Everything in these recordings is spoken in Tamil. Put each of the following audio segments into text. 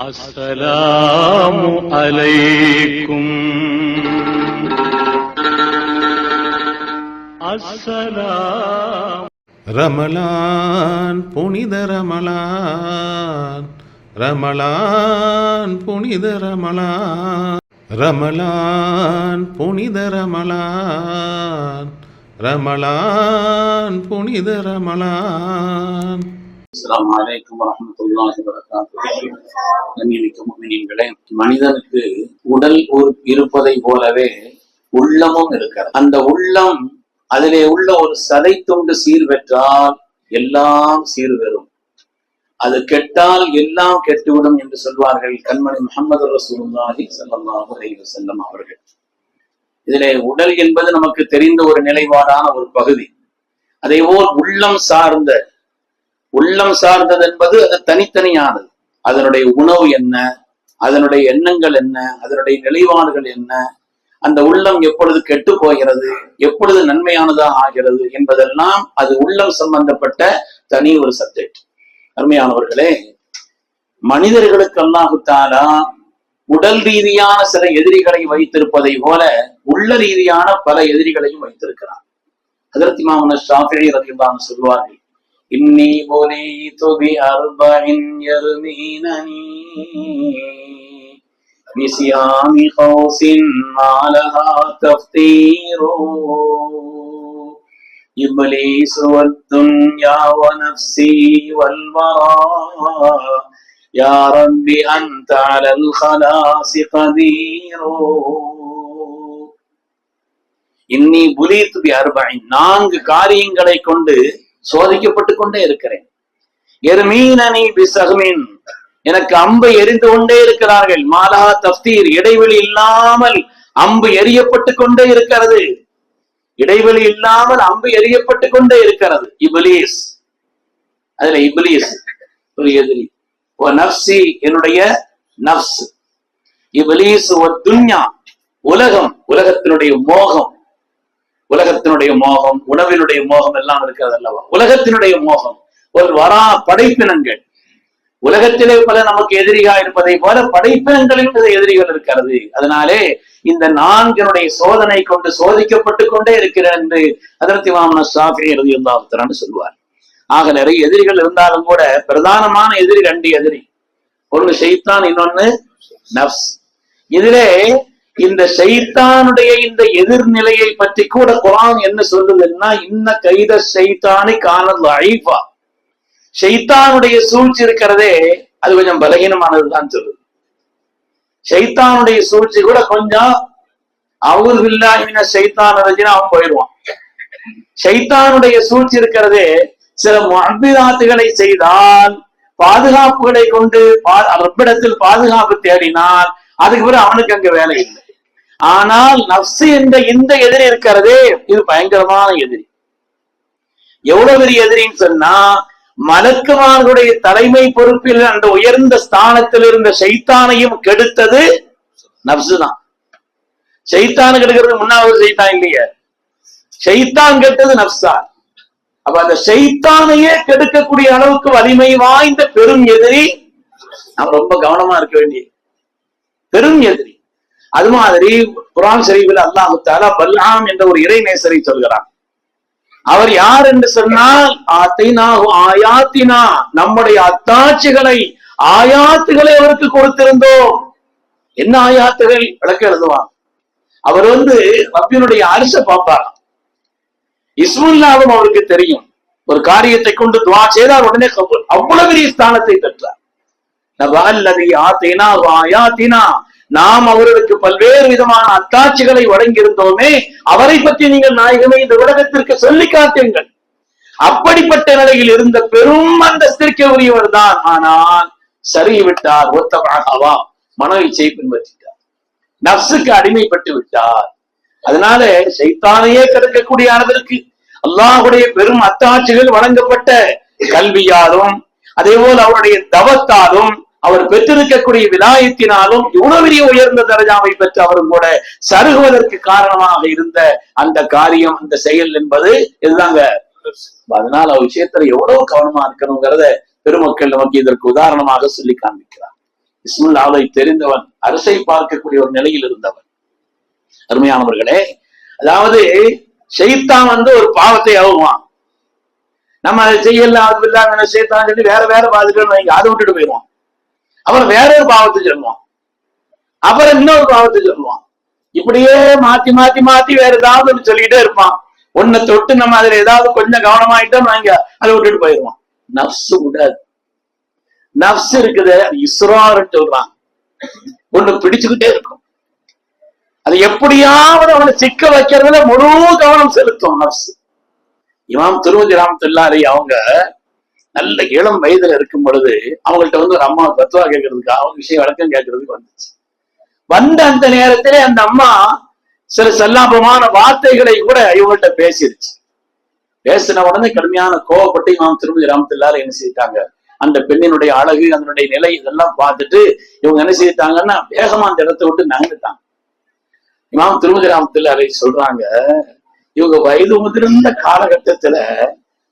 السلام عليكم السلام ரமலான் புனித ரமலான் ரமலான் புனித ரமலான் ரமலான் புனித ரமலான் ரமலான் புனித ரமலான் அஸ்ஸலாமு அலைக்கும் வரஹ்மத்துல்லாஹி வரகாத்துஹு கண்ணியமிக்க முஃமினீன்களே மனிதனுக்கு உடல் இருப்பதை போலவே உள்ளமும் இருக்கிறது. அந்த உள்ளம் அதிலே உள்ள ஒரு சதை துண்டு சீர்பெற்றால் எல்லாம் சீர் சீர்வெறும் அது கெட்டால் எல்லாம் கெட்டுவிடும் என்று சொல்வார்கள் கண்மணி முகமது ரசூலுல்லாஹி சல்லாஹு அலைஹி செல்லம் அவர்கள். இதிலே உடல் என்பது நமக்கு தெரிந்த ஒரு நிலைப்பாடான ஒரு பகுதி. அதேபோல் உள்ளம் சார்ந்த உள்ளம் சார்ந்தது என்பது அது தனித்தனியானது. அதனுடைய உணவு என்ன? அதனுடைய எண்ணங்கள் என்ன? அதனுடைய நிலைப்பாடுகள் என்ன? அந்த உள்ளம் எப்பொழுது கெட்டு போகிறது? எப்பொழுது நன்மையானதா ஆகிறது? என்பதெல்லாம் அது உள்ளம் சம்பந்தப்பட்ட தனி ஒரு சப்ஜெக்ட் அருமையானவர்களே மனிதர்களுக்கு அல்லாஹு உடல் ரீதியான சில எதிரிகளை வைத்திருப்பதை போல உள்ள ரீதியான பல எதிரிகளையும் வைத்திருக்கிறார் அதற்கு மாமன ஷாஃபி ரதியுல்லான்னு சொல்வார்கள் إني بليت بأربع يرمينني بصيام خوس ما لها تفطير إبليس والدنيا ونفسي والورى يا رب أنت على الخلاص قدير இன்னி புலீத்து பி அர்பைன் நான்கு காரியங்களை கொண்டு சோதிக்கப்பட்டு கொண்டே இருக்கிறேன். எருமீனனி பிசகுமின் எனக்கு அம்பு எரிந்து கொண்டே இருக்கிறார்கள். மாலா தப்தீர் இடைவெளி இல்லாமல் அம்பு எரியப்பட்டு கொண்டே இருக்கிறது. இடைவெளி இல்லாமல் அம்பு எரியப்பட்டு கொண்டே இருக்கிறது. இபிலீஸ் அதுல இபிலீஸ் ஒரு எதிரி. ஓ நப்சி என்னுடைய நப்ஸ் இபிலீஸ் ஒரு துன்யா உலகம் உலகத்தினுடைய மோகம். உலகத்தினுடைய மோகம் உணவினுடைய மோகம் எல்லாம் இருக்கிறது அல்லவா? உலகத்தினுடைய மோகம். ஒரு வரா படைப்பினங்கள். உலகத்திலே பல நமக்கு எதிரிகா இருப்பதை போல படைப்பினங்களிலும் எதிரிகள் இருக்கிறது. அதனாலே இந்த நான்கினுடைய சோதனை கொண்டு சோதிக்கப்பட்டு கொண்டே இருக்கிறேன் என்று அதற்கு மாமன சாஃபி எழுதியுள்ளான்னு சொல்லுவார் ஆக நிறைய எதிரிகள் இருந்தாலும் கூட பிரதானமான எதிரி ரெண்டு எதிரி. ஒன்று செய்தான் இன்னொன்னு நப்ஸ். இதிலே இந்த ஷைத்தானுடைய இந்த எதிர்நிலையை பற்றி கூட குரான் என்ன சொல்லுதுன்னா இன்ன கைத சைத்தானை காணல் அழிவா சைத்தானுடைய சூழ்ச்சி இருக்கிறதே அது கொஞ்சம் பலகீனமானதுதான் சொல்லுது. ஷைத்தானுடைய சூழ்ச்சி கூட கொஞ்சம் அவர் இல்லாமின ஷைத்தான் இருந்துச்சுன்னா அவன் போயிடுவான். ஷைத்தானுடைய சூழ்ச்சி இருக்கிறதே சில அபிதாத்துகளை செய்தால் பாதுகாப்புகளை கொண்டு பா- ரப்பிடத்தில் பாதுகாப்பு தேடினால் அதுக்கு பிறகு அவனுக்கு அங்க வேலை இல்லை. ஆனால் நப்சு என்ற இந்த எதிரி இருக்கிறதே? இது பயங்கரமான எதிரி. எவ்வளவு பெரிய எதிரின்னு சொன்னா மலக்குமார்களுடைய தலைமை பொறுப்பில் அந்த உயர்ந்த ஸ்தானத்தில் இருந்த சைத்தானையும் கெடுத்தது நப்சு தான். சைத்தானு கெடுக்கிறது முன்னாவது சைத்தான் இல்லையே. சைத்தான் கெட்டது நப்சா அப்ப அந்த சைத்தானையே கெடுக்கக்கூடிய அளவுக்கு வலிமை வாய்ந்த பெரும் எதிரி நாம் ரொம்ப கவனமா இருக்க வேண்டிய பெரும் எதிரி. அது மாதிரி குரான் ஷரீஃபில் அல்லாஹு தாலா பல்லாம் என்ற ஒரு இறை நேசரை சொல்கிறார் அவர் யார் என்று சொன்னால் ஆயாத்தினா. நம்முடைய அத்தாட்சிகளை ஆயாத்துகளை அவருக்கு கொடுத்திருந்தோம். என்ன ஆயாத்துகள்? விளக்க எழுதுவார் அவர் வந்து ரப்பினுடைய அரிச பார்ப்பார். இஸ்முல்லாவும் அவருக்கு தெரியும். ஒரு காரியத்தை கொண்டு துவா செய்தால் உடனே அவ்வளவு பெரிய ஸ்தானத்தை பெற்றார். ஆயாத்தினா. நாம் அவர்களுக்கு பல்வேறு விதமான அத்தாட்சிகளை வழங்கியிருந்தோமே அவரை பற்றி நீங்கள் நாயகமே இந்த உலகத்திற்கு சொல்லி காட்டுங்கள். அப்படிப்பட்ட நிலையில் இருந்த பெரும் அந்தஸ்திற்கு உரியவர் தான். ஆனால் சருகிவிட்டார் ஒத்தமாகவா மன இச்சை பின்பற்றிட்டார். நப்சுக்கு அடிமைப்பட்டு விட்டார். அதனால சைத்தானையே கெடுக்கக்கூடிய அளவிற்கு அல்லாஹுடைய பெரும் அத்தாட்சிகள் வழங்கப்பட்ட கல்வியாலும் அதே போல் அவருடைய தவத்தாலும் அவர் பெற்றிருக்கக்கூடிய விலாயத்தினாலும் இவ்வளவு பெரிய உயர்ந்த தரஜாவை பெற்று அவரும் கூட சருகுவதற்கு காரணமாக இருந்த அந்த காரியம் அந்த செயல் என்பது இதுதாங்க. அதனால அவர் விஷயத்துல எவ்வளவு கவனமா இருக்கணுங்கிறத பெருமக்கள் நமக்கு இதற்கு உதாரணமாக சொல்லி காண்பிக்கிறார். இஸ்முல்லாவை தெரிந்தவன் அரசை பார்க்கக்கூடிய ஒரு நிலையில் இருந்தவன். அருமையானவர்களே அதாவது செய்தான் வந்து ஒரு பாவத்தை அவுவான். நம்ம அதை செய்யல அது இல்லாம செய்தான் சொல்லி வேற வேற பாதிட்டு அதை விட்டுட்டு போயிடுவான். அப்புறம் வேற ஒரு பாவத்தை சொல்லுவான். அப்புறம் இன்னொரு பாவத்தை சொல்லுவான். இப்படியே மாத்தி மாத்தி மாத்தி வேற ஏதாவது ஒன்று சொல்லிக்கிட்டே இருப்பான். ஒன்னை தொட்டு நம்ம அதுல ஏதாவது கொஞ்சம் கவனமாயிட்டோம் நாங்க அதை விட்டுட்டு போயிடுவோம் நப்சு விடாது நர்ஸ் இருக்குது அது இஸ்ராருன்னு சொல்றான் ஒண்ணு பிடிச்சுக்கிட்டே இருக்கும். அது எப்படியாவது அவனை சிக்க வைக்கிறதுல முழு கவனம் செலுத்தும் நப்சு இமாம் திருமதி ராமத்துல்லாரி அவங்க நல்ல இளம் வயதுல இருக்கும் பொழுது அவங்கள்ட்ட வந்து ஒரு அம்மா தத்துவா கேட்கறதுக்கு அவங்க விஷயம் வழக்கம் கேட்கறதுக்கு வந்துச்சு. வந்த அந்த நேரத்திலே அந்த அம்மா சில செல்லாபமான வார்த்தைகளை கூட இவங்கள்ட்ட பேசிருச்சு. பேசின உடனே கடுமையான கோவப்பட்டு இமாம் திருமதி ராமத்தில்லால என்ன செய்யிட்டாங்க? அந்த பெண்ணினுடைய அழகு அதனுடைய நிலை இதெல்லாம் பார்த்துட்டு இவங்க என்ன செய்யிட்டாங்கன்னா வேகமா அந்த இடத்தை விட்டு நகர்ந்துட்டாங்க. இமாம் திருமதி ராமத்துல்லாரி சொல்றாங்க இவங்க வயது முதிர்ந்த காலகட்டத்துல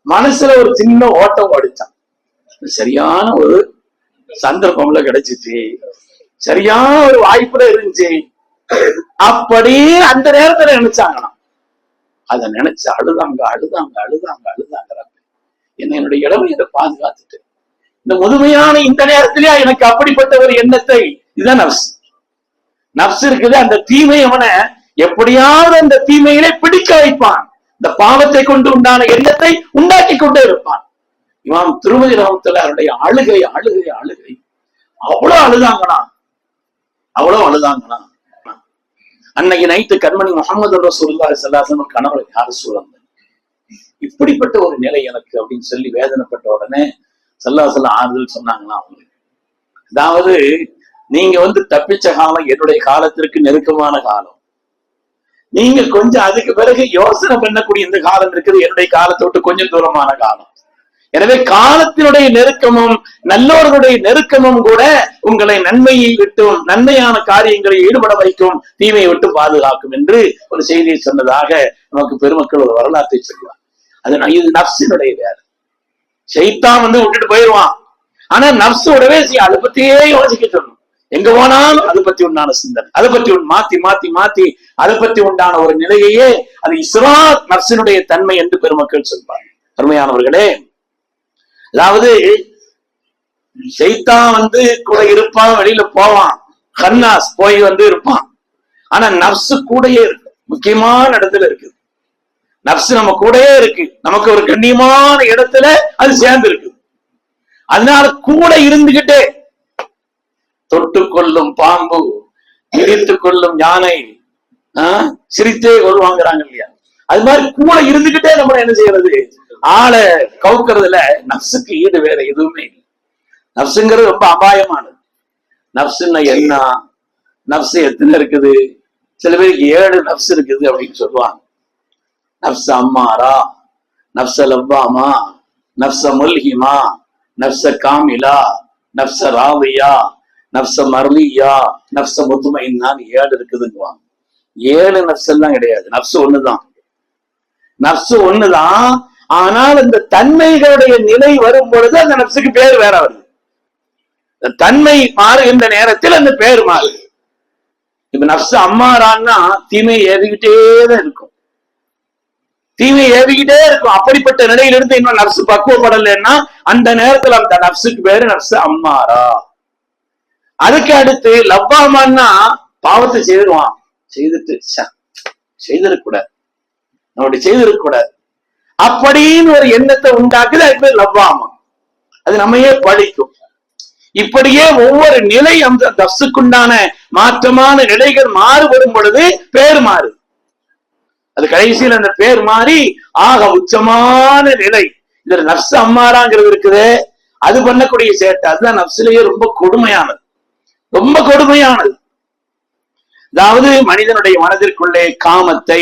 மனசுல ஒரு சின்ன ஓட்டம் ஓடிச்சான். சரியான ஒரு சந்தர்ப்பம்ல கிடைச்சிச்சு. சரியான ஒரு வாய்ப்புல இருந்துச்சு. அப்படி அந்த நேரத்துல நினைச்சாங்களாம் அத நினைச்சு அழுதாங்க அழுதாங்க அழுதாங்க அழுதாங்க என்ன என்னுடைய இதை பாதுகாத்துட்டு இந்த முதுமையான இந்த நேரத்திலேயே எனக்கு அப்படிப்பட்ட ஒரு எண்ணத்தை இதுதான் நப்ஸ். நப்ஸ் இருக்குது அந்த தீமை அவனை எப்படியாவது அந்த தீமையிலே பிடிக்க வைப்பான். இந்த பாவத்தை கொண்டு உண்டான எண்ணத்தை உண்டாக்கி கொண்டே இருப்பான். இமாம் திருமதி ராமத்துல அவருடைய அழுகை அழுகை அழுகை. அவ்வளவு அழுதாங்களாம் அவ்வளவு அழுதாங்களாம் அன்னைக்கு நைட்டு கண்மணி முகமது ரசூல்லா சல்லாசன் கணவர் யாரு சூழல் இப்படிப்பட்ட ஒரு நிலை எனக்கு அப்படின்னு சொல்லி வேதனைப்பட்ட உடனே சல்லாசல்ல ஆறுதல் சொன்னாங்களாம் அவங்களுக்கு. அதாவது நீங்க வந்து தப்பிச்ச காலம் என்னுடைய காலத்திற்கு நெருக்கமான காலம். நீங்க கொஞ்சம் அதுக்கு பிறகு யோசனை பண்ணக்கூடிய இந்த காலம் இருக்குது. என்னுடைய காலத்தை விட்டு கொஞ்சம் தூரமான காலம். எனவே காலத்தினுடைய நெருக்கமும் நல்லோர்களுடைய நெருக்கமும் கூட உங்களை நன்மையை விட்டும் நன்மையான காரியங்களை ஈடுபட வைக்கும் தீமையை விட்டு பாதுகாக்கும் என்று ஒரு செய்தியை சொன்னதாக நமக்கு பெருமக்கள் ஒரு வரலாற்றை சொல்லுவார் அது இது நப்சினுடைய வேலை. செய்தான் வந்து விட்டுட்டு போயிடுவான் ஆனா நப்சோடவே அதை பத்தியே யோசிக்க சொல்லணும் எங்க போனாலும் அதை பத்தி உண்டான சிந்தனை அதை பத்தி உன் மாத்தி மாத்தி மாத்தி அதை பத்தி உண்டான ஒரு நிலையையே அது இஸ்ரா நர்சினுடைய தன்மை என்று பெருமக்கள் சொல்வார் அருமையானவர்களே அதாவது செய்தான் வந்து கூட இருப்பான் வெளியில போவான் கண்ணாஸ் போய் வந்து இருப்பான். ஆனா நர்ஸு கூடயே இருக்கு முக்கியமான இடத்துல இருக்குது நப்சு நம்ம கூடயே இருக்கு நமக்கு ஒரு கண்ணியமான இடத்துல அது சேர்ந்து இருக்கு அதனால கூட இருந்துகிட்டே தொட்டு கொள்ளும் பாம்பு இடித்து கொள்ளும் யானை ஆஹ், சிரித்தே கொள்வாங்கிறாங்க இல்லையா? அது மாதிரி கூட இருந்துகிட்டே நம்ம என்ன செய்யறது? ஆளை கவுக்கிறதுல நப்சுக்கு ஈடு வேற எதுவுமே இல்லை. நப்சுங்கிறது ரொம்ப அபாயமானது. நப்சுன்னா என்ன? நப்சு எத்தனை இருக்குது? சில பேருக்கு ஏழு நப்சு இருக்குது அப்படின்னு சொல்லுவாங்க. நப்ச அம்மாரா? நப்ச லவ்வாமா? நப்ச முல்ஹிமா? நப்ச காமிலா? நப்ச ராவையா? நப்ச மர்லியா நப்ச முத்துமைன்னான்னு ஏழு இருக்குதுங்குவாங்க. ஏழு நப்ஸ் கிடையாது. நப்சு ஒண்ணுதான். நப்சு ஒண்ணுதான். ஆனால் இந்த தன்மைகளுடைய நிலை வரும் பொழுது அந்த நப்சுக்கு பேர் வேற வருது. இந்த தன்மை மாறுகின்ற நேரத்தில் அந்த பேர் மாறுது. இப்ப நப்சு அம்மாறான்னா தீமை ஏறிக்கிட்டே தான் இருக்கும். தீமை ஏறிக்கிட்டே இருக்கும். அப்படிப்பட்ட நிலையிலிருந்து இன்னும் நப்சு பக்குவப்படலைன்னா அந்த நேரத்துல அந்த நப்சுக்கு பேரு நப்சு அம்மாரா. அதுக்கு அடுத்து லவ்வாமான்னா பாவத்தை செய்திருவான் செய்துட்டு செய்திருக்கூடாது நம்ம அப்படி அப்படின்னு ஒரு எண்ணத்தை உண்டாக்குது அதுக்கு பேர் லவ்வாமா. அது நம்மையே பழிக்கும். இப்படியே ஒவ்வொரு நிலை அந்த தப்சுக்குண்டான மாற்றமான நிலைகள் மாறுபடும் பொழுது பேர் மாறு. அது கடைசியில் அந்த பேர் மாறி ஆக உச்சமான நிலை. இதுல நப்சு அம்மாராங்கிறது இருக்குது. அது பண்ணக்கூடிய சேட்டை. அதுதான் நப்சிலேயே ரொம்ப கொடுமையானது. ரொம்ப கொடுமையானது. அதாவது மனிதனுடைய மனதிற்குள்ளே காமத்தை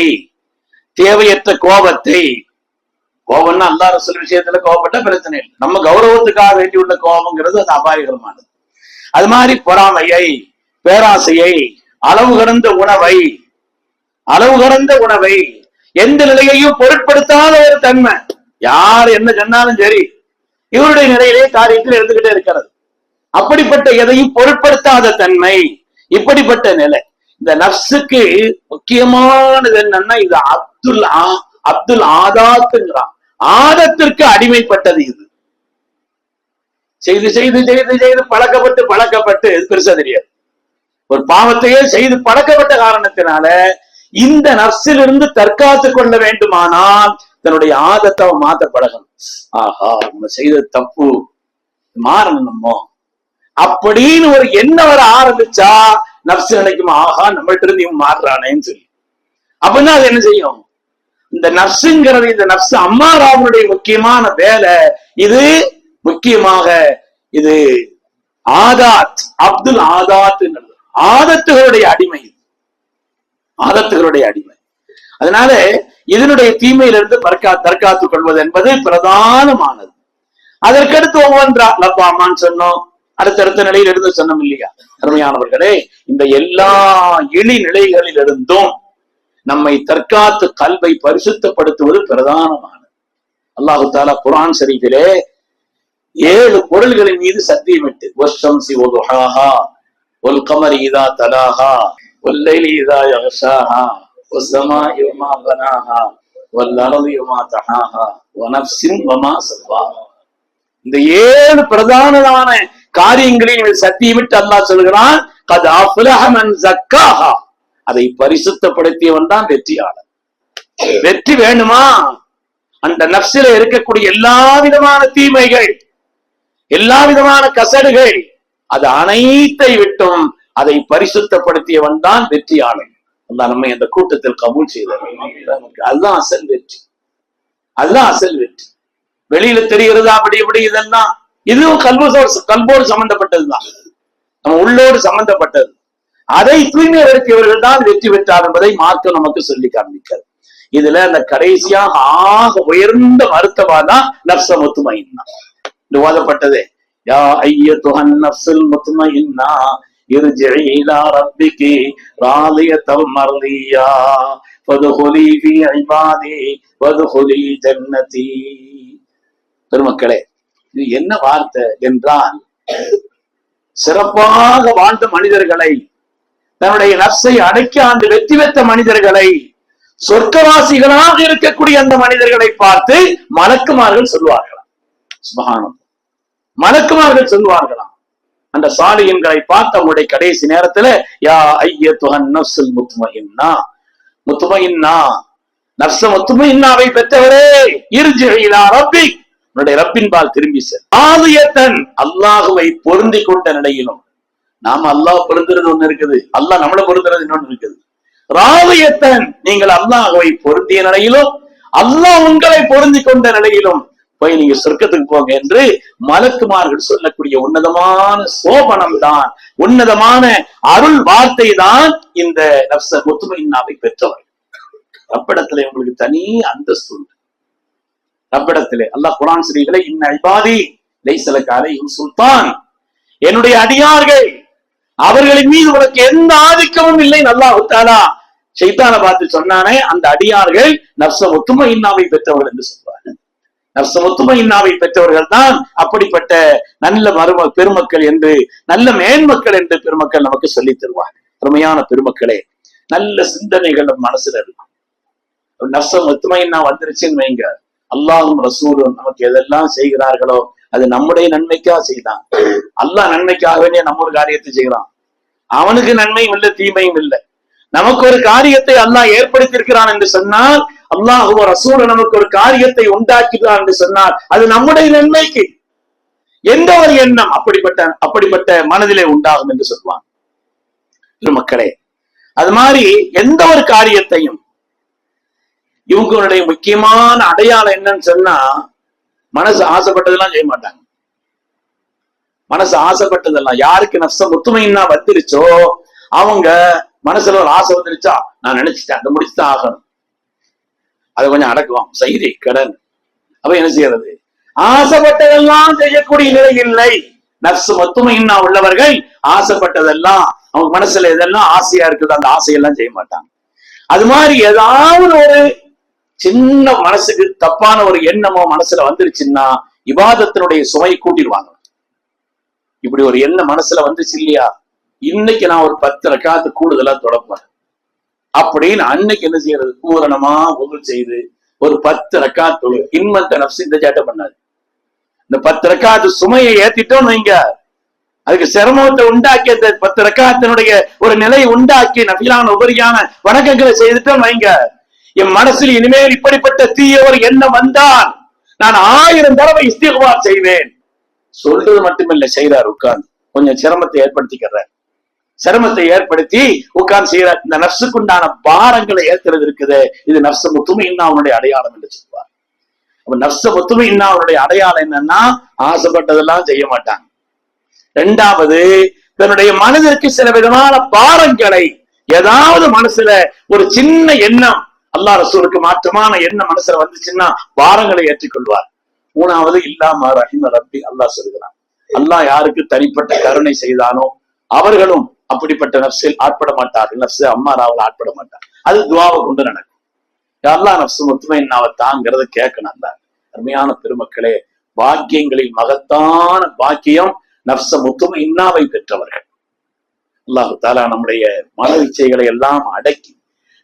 தேவையற்ற கோபத்தை கோபம்னா அல்லாத சில விஷயத்துல கோபப்பட்ட பிரச்சனை இல்லை. நம்ம கௌரவத்துக்காக வேண்டியுள்ள கோபம்ங்கிறது அது அபாயகரமானது. அது மாதிரி பொறாமையை பேராசையை அளவு கடந்த உணவை அளவு கடந்த உணவை எந்த நிலையையும் பொருட்படுத்தாத ஒரு தன்மை. யார் என்ன சொன்னாலும் சரி இவருடைய நிலையிலே காரியத்தில் இருந்துகிட்டே இருக்கிறது. அப்படிப்பட்ட எதையும் பொருட்படுத்தாத தன்மை இப்படிப்பட்ட நிலை. இந்த நப்சுக்கு முக்கியமானது என்னன்னா இது அப்துல் ஆ- அப்துல் ஆதாத்துங்கிறான். ஆதத்திற்கு அடிமைப்பட்டது இது. செய்து செய்து செய்து செய்து பழக்கப்பட்டு பழக்கப்பட்டு பெருசா தெரியாது ஒரு பாவத்தையே செய்து பழக்கப்பட்ட காரணத்தினால இந்த நர்ஸிலிருந்து தற்காத்து கொள்ள வேண்டுமானால் தன்னுடைய ஆதத்தை மாத்த பழகணும் ஆஹா நம்ம செய்த தப்பு. மாறணும் நம்ம. அப்படின்னு ஒரு எண்ணம் வர ஆரம்பிச்சா நப்சு நினைக்கும் ஆஹா நம்மள்ட்ட இருந்து இவன் மாறுறானேன்னு சொல்லி. அப்படின்னா அது என்ன செய்யும்? இந்த நப்சுங்கிறது இந்த நப்சு அம்மாராவனுடைய முக்கியமான வேலை இது முக்கியமாக இது ஆதாத் அப்துல் ஆதாத்ங்கிறது ஆதத்துகளுடைய அடிமை ஆதத்துகளுடைய அடிமை. அதனால இதனுடைய தீமையிலிருந்து பற்கா தற்காத்துக் கொள்வது என்பது பிரதானமானது. அதற்கடுத்து ஒவ்வொன்றா லப்பாமான்னு சொன்னோம். அடுத்தடுத்த நிலையில் இருந்து சொன்னோம் இல்லையா? அருமையானவர்களே இந்த எல்லா இழி நிலைகளிலிருந்தும் நம்மை தற்காத்து கல்வை பரிசுத்தப்படுத்துவது பிரதானமானது. அல்லாஹு தாலா குரான் சரிவிலே ஏழு பொருள்களின் மீது சத்தியமிட்டு வர்ஷம் சி ஒலுஹாஹா ஒல் கமர் ஈதா தலாஹா ஒல்லைல் ஈதா யஹஷாஹா ஒசமா யுமா பனாஹா வல்லரது யுமா தஹாஹா வனப்சின் வமா சல்வாஹா இந்த ஏழு பிரதானதான காரியங்களில் இவன் சத்தியமிட்டு அல்லாஹ் சொல்கிறான் கத் அஃப்லஹ அதை பரிசுத்தப்படுத்தியவன் தான் வெற்றியாளர் வெற்றி வேணுமா? அந்த நப்சில இருக்கக்கூடிய எல்லா விதமான தீமைகள் எல்லா விதமான கசடுகள் அது அனைத்தை விட்டும் அதை பரிசுத்தப்படுத்தியவன் தான் வெற்றியாளன். அந்த நம்மை அந்த கூட்டத்தில் கபூல் செய்தார். அதுதான் அசல் வெற்றி. அதுதான் அசல் வெற்றி. வெளியில தெரிகிறதா அப்படி இப்படி இதெல்லாம் இதுவும் கல்வசோடு கல்போடு சம்பந்தப்பட்டதுதான். நம்ம உள்ளோடு சம்பந்தப்பட்டது. அதை தூய்மை தான் வெற்றி பெற்றார் என்பதை மார்க்கம் நமக்கு சொல்லி காண்பிக்கிறது இதுல அந்த கடைசியாக ஆக உயர்ந்த மருத்துவா தான் நப்ச முத்துமைன்னா இந்த ஓதப்பட்டதே. யா ஐய துகன் நப்சல் முத்துமைன்னா இருஜெயிலா ரப்பிக்கு ராலியத்தம் மரலியா பதுகுலி பி வது பதுகுலி ஜன்னதி. பெருமக்களே இது என்ன வார்த்தை என்றால் சிறப்பாக வாழ்ந்த மனிதர்களை தன்னுடைய நப்சை அடக்கி ஆண்டு வெற்றி பெற்ற மனிதர்களை சொர்க்கவாசிகளாக இருக்கக்கூடிய அந்த மனிதர்களை பார்த்து மலக்குமார்கள் சொல்வார்களாம் சுபஹானம் மலக்குமார்கள் சொல்வார்களாம் அந்த சாலியன்களை பார்த்து அவங்களுடைய கடைசி நேரத்துல யா ஐய துகன் நப்சுல் முத்துமகின்னா முத்துமையின்னா நப்ச முத்துமையின்னாவை பெற்றவரே இருஜிலா ரப்பிக். உன்னுடைய ரப்பின் பால் திரும்பி செல். ஆதியத்தன் அல்லாஹுவை பொருந்தி கொண்ட நிலையிலும். நாம அல்லாஹ் பொருந்துறது ஒண்ணு இருக்குது. அல்லாஹ் நம்மள பொருந்துறது இன்னொன்னு இருக்குது. ராவியத்தன் நீங்கள் அல்லாஹுவை பொருந்திய நிலையிலும் அல்லாஹ் உங்களை பொருந்தி கொண்ட நிலையிலும் போய் நீங்க சொர்க்கத்துக்கு போங்க என்று மலக்குமார்கள் சொல்லக்கூடிய உன்னதமான சோபனம் தான் உன்னதமான அருள் வார்த்தை தான் இந்த நப்ச முத்துமையின்னாவை பெற்றவர் ரப்பிடத்துல உங்களுக்கு தனி அந்தஸ்து உண்டு. ரப்பிடத்திலே அல்லாஹ் குரான் ஸ்ரீகளை இன்ன ஐபாதி லைசலக்கு சுல்தான். என்னுடைய அடியார்கள் அவர்களின் மீது உனக்கு எந்த ஆதிக்கமும் இல்லை. நல்லா தாலா செய்தான பார்த்து சொன்னானே அந்த அடியார்கள் நர்ச ஒத்துமை இன்னாவை பெற்றவர்கள் என்று சொல்வார்கள். நர்ச ஒத்துமை இன்னாவை பெற்றவர்கள் தான் அப்படிப்பட்ட நல்ல மரும பெருமக்கள் என்று நல்ல மேன்மக்கள் என்று பெருமக்கள் நமக்கு சொல்லி தருவார் அருமையான பெருமக்களே நல்ல சிந்தனைகள் நம்ம மனசுல இருக்கும். ஒத்துமை ஒத்துமைன்னா வந்துருச்சுன்னு வைங்க. அல்லாஹும் ரசூலும் நமக்கு எதெல்லாம் செய்கிறார்களோ அது நம்முடைய நன்மைக்காக செய்தான். அல்லாஹ் நன்மைக்காக வேண்டிய நம்ம ஒரு காரியத்தை செய்கிறான். அவனுக்கு நன்மையும் இல்லை தீமையும் இல்லை. நமக்கு ஒரு காரியத்தை அல்லாஹ் ஏற்படுத்தி இருக்கிறான் என்று சொன்னால் அல்லாஹுவ ரசூல நமக்கு ஒரு காரியத்தை உண்டாக்குகிறான் என்று சொன்னால் அது நம்முடைய நன்மைக்கு. எந்த ஒரு எண்ணம் அப்படிப்பட்ட அப்படிப்பட்ட மனதிலே உண்டாகும் என்று சொல்வான். மக்களே அது மாதிரி எந்த ஒரு காரியத்தையும் இவங்களுடைய முக்கியமான அடையாளம் என்னன்னு சொன்னா மனசு ஆசைப்பட்டதெல்லாம் செய்ய மாட்டாங்க. மனசு ஆசைப்பட்டதெல்லாம் யாருக்கு நஷ்டம் ஒத்துமைன்னா வந்துருச்சோ அவங்க மனசுல ஒரு ஆசை வந்துருச்சா நான் நினைச்சிட்டேன் அதை முடிச்சுதான் ஆகணும். அதை கொஞ்சம் அடக்குவான். செய்தி கடன். அப்ப என்ன செய்யறது? ஆசைப்பட்டதெல்லாம் செய்யக்கூடிய நிலை இல்லை. நர்சு ஒத்துமையின்னா உள்ளவர்கள் ஆசைப்பட்டதெல்லாம் அவங்க மனசுல எதெல்லாம் ஆசையா இருக்குது அந்த ஆசையெல்லாம் செய்ய மாட்டாங்க. அது மாதிரி ஏதாவது சின்ன மனசுக்கு தப்பான ஒரு எண்ணமோ மனசுல வந்துருச்சுன்னா விவாதத்தினுடைய சுமையை கூட்டிடுவாங்க. இப்படி ஒரு எண்ணம் மனசுல வந்துச்சு இல்லையா? இன்னைக்கு நான் ஒரு பத்து ரக்காத்து கூடுதலா தொடப்பேன் அப்படின்னு அன்னைக்கு என்ன செய்யறது? பூரணமா உதவி செய்து ஒரு பத்து ரக்காத்து தொழு. இன்மத்த நப்சு இந்த சேட்டை பண்ணாது. இந்த பத்து ரக்காத்து சுமையை ஏத்திட்டோம் வைங்க. அதுக்கு சிரமத்தை உண்டாக்கி அந்த பத்து ரக்காத்தினுடைய ஒரு நிலையை உண்டாக்கி நபிலான உபரியான வணக்கங்களை செய்துட்டோம் வைங்க. என் மனசில் இனிமேல் இப்படிப்பட்ட தீய ஒரு எண்ணம் வந்தால் நான் ஆயிரம் தடவை இஸ்திகுவார் செய்வேன். சொல்றது மட்டுமில்ல செய்றார் உட்கார்ந்து. கொஞ்சம் சிரமத்தை ஏற்படுத்திக்கிறார் சிரமத்தை ஏற்படுத்தி உட்கார்ந்து செய்யற இந்த நப்சுக்குண்டான பாரங்களை ஏற்கிறது இருக்குது. இது நப்ச இன்னும் அவனுடைய அடையாளம் என்று சொல்வார். அப்ப நப்ச முத்துமையின்னா அவனுடைய அடையாளம் என்னன்னா ஆசைப்பட்டதெல்லாம் செய்ய மாட்டாங்க. ரெண்டாவது தன்னுடைய மனதிற்கு சில விதமான பாரங்களை ஏதாவது மனசுல ஒரு சின்ன எண்ணம் அல்லாஹ் ரசூலுக்கு மாற்றமான என்ன மனசுல வந்துச்சுன்னா வாரங்களை ஏற்றுக்கொள்வார். மூணாவது இல்லாம ரஹிம ரப்பி அல்லாஹ் சொல்கிறான். அல்லாஹ் யாருக்கு தனிப்பட்ட கருணை செய்தானோ அவர்களும் அப்படிப்பட்ட நப்சில் ஆட்பட மாட்டார்கள். நப்சு அம்மாராவில் ஆட்பட மாட்டார். அது துவாவை கொண்டு நடக்கும். யாரெல்லாம் நப்சு முத்துமை நாவை தாங்கிறத கேட்கணும் அல்ல அருமையான பெருமக்களே பாக்கியங்களில் மகத்தான பாக்கியம் நப்ச முத்துமை இன்னாவை பெற்றவர்கள். அல்லாஹு தாலா நம்முடைய மன இச்சைகளை எல்லாம் அடக்கி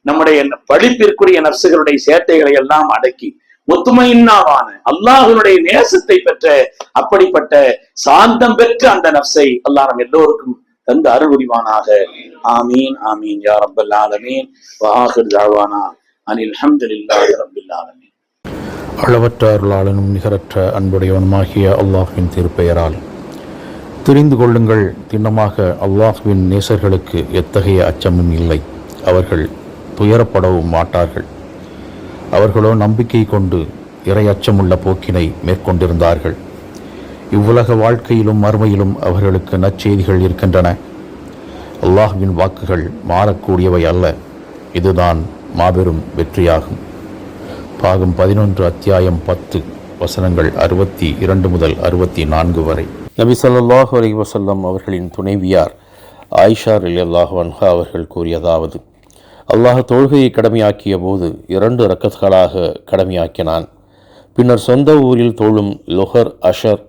நம்முடைய படிப்பிற்குரிய நர்சுகளுடைய சேட்டைகளை எல்லாம் அடக்கி முத்துமையின்னாவான அல்லாஹனுடைய நேசத்தை பெற்ற அப்படிப்பட்ட சாந்தம் பெற்ற அந்த நப்சை அல்லாஹ் நம் எல்லோருக்கும் தந்து அருள் ஆமீன் ஆமீன் யா ரப்பல் ஆலமீன். வாஹிர் அனில் ஹம்துலில்லாஹி ரப்பில் ஆலமீன். அளவற்ற அருளாளனும் நிகரற்ற அன்புடையவனுமாகிய அல்லாஹ்வின் திருப்பெயரால் தெரிந்து கொள்ளுங்கள் திண்ணமாக அல்லாஹுவின் நேசர்களுக்கு எத்தகைய அச்சமும் இல்லை. அவர்கள் துயரப்படவும் மாட்டார்கள். அவர்களோ நம்பிக்கை கொண்டு இறையச்சமுள்ள போக்கினை மேற்கொண்டிருந்தார்கள். இவ்வுலக வாழ்க்கையிலும் மறுமையிலும் அவர்களுக்கு நற்செய்திகள் இருக்கின்றன. அல்லாஹுவின் வாக்குகள் மாறக்கூடியவை அல்ல. இதுதான் மாபெரும் வெற்றியாகும். பாகம் பதினொன்று அத்தியாயம் பத்து வசனங்கள் அறுபத்தி இரண்டு முதல் அறுபத்தி நான்கு வரை. நபி ஸல்லல்லாஹு அலி வசல்லம் அவர்களின் துணைவியார் ஆயிஷா ரலியல்லாஹு அல்லாஹ் அவர்கள் கூறியதாவது அல்லாஹ் தொழுகையை கடமையாக்கிய போது இரண்டு ரக்கத்களாக கடமையாக்கினான். பின்னர் சொந்த ஊரில் தொழும் லொஹர் அஷர்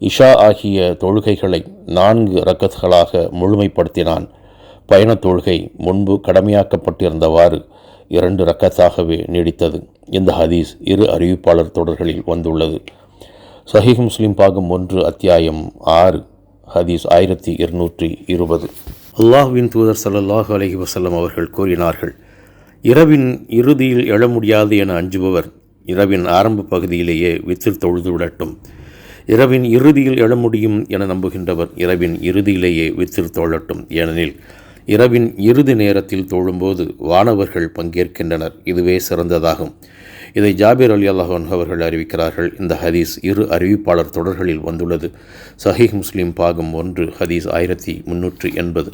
இஷா ஆகிய தொழுகைகளை நான்கு ரக்கத்களாக முழுமைப்படுத்தினான். பயணத் தொழுகை முன்பு கடமையாக்கப்பட்டிருந்தவாறு இரண்டு ரக்கத்தாகவே நீடித்தது. இந்த ஹதீஸ் இரு அறிவிப்பாளர் தொடர்களில் வந்துள்ளது. சஹீஹ் முஸ்லிம் பாகம் ஒன்று அத்தியாயம் ஆறு ஹதீஸ் ஆயிரத்தி இருநூற்றி இருபது. அல்லாஹ்வின் தூதர் சல்லாஹு அலஹி வசல்லம் அவர்கள் கூறினார்கள் இரவின் இறுதியில் எழ முடியாது என அஞ்சுபவர் இரவின் ஆரம்ப பகுதியிலேயே வித்தில் தொழுது விடட்டும். இரவின் இறுதியில் எழ முடியும் என நம்புகின்றவர் இரவின் இறுதியிலேயே வித்தில் தொழட்டும். ஏனெனில் இரவின் இறுதி நேரத்தில் தோழும்போது வானவர்கள் பங்கேற்கின்றனர். இதுவே சிறந்ததாகும். இதை ஜாபீர் அலி அல்லாஹன் அவர்கள் அறிவிக்கிறார்கள். இந்த ஹதீஸ் இரு அறிவிப்பாளர் தொடர்களில் வந்துள்ளது. சஹீஹ் முஸ்லிம் பாகம் ஒன்று ஹதீஸ் ஆயிரத்தி முன்னூற்றி எண்பது.